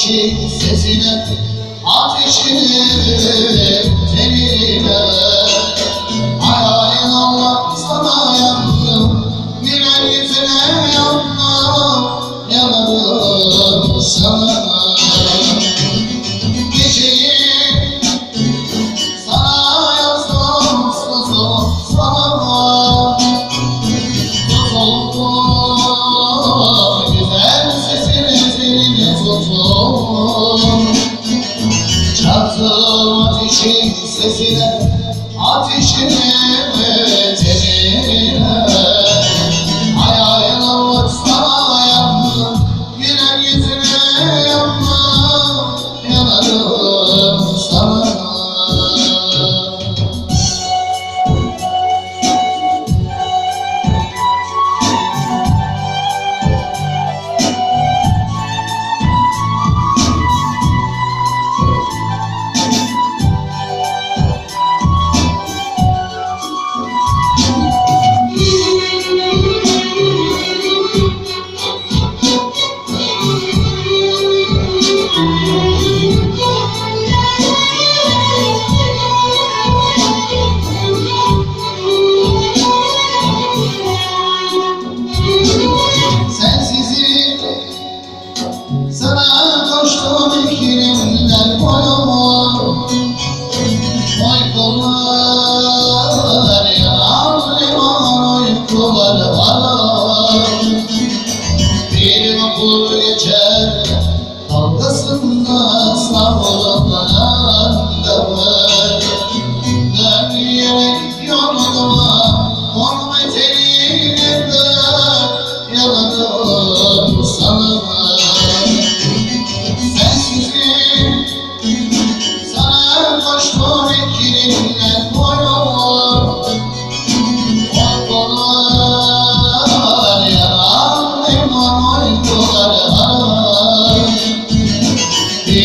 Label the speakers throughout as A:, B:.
A: ateşi sesine ateşini tenime sesine ateşimi tenime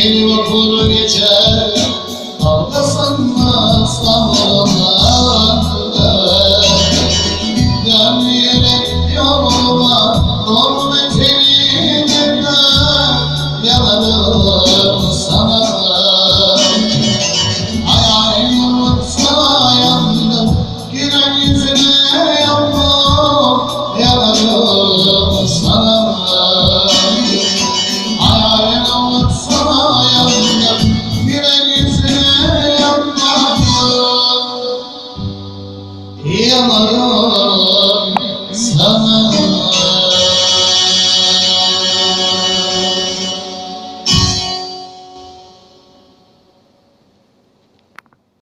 A: bir vapur geçer. Aldasanma sağlama Giden yürek yoluma Normetini dinle Yanarım sana Hayalim sana yandım. Gülen yüzüne yandım Yanarım yanarım sana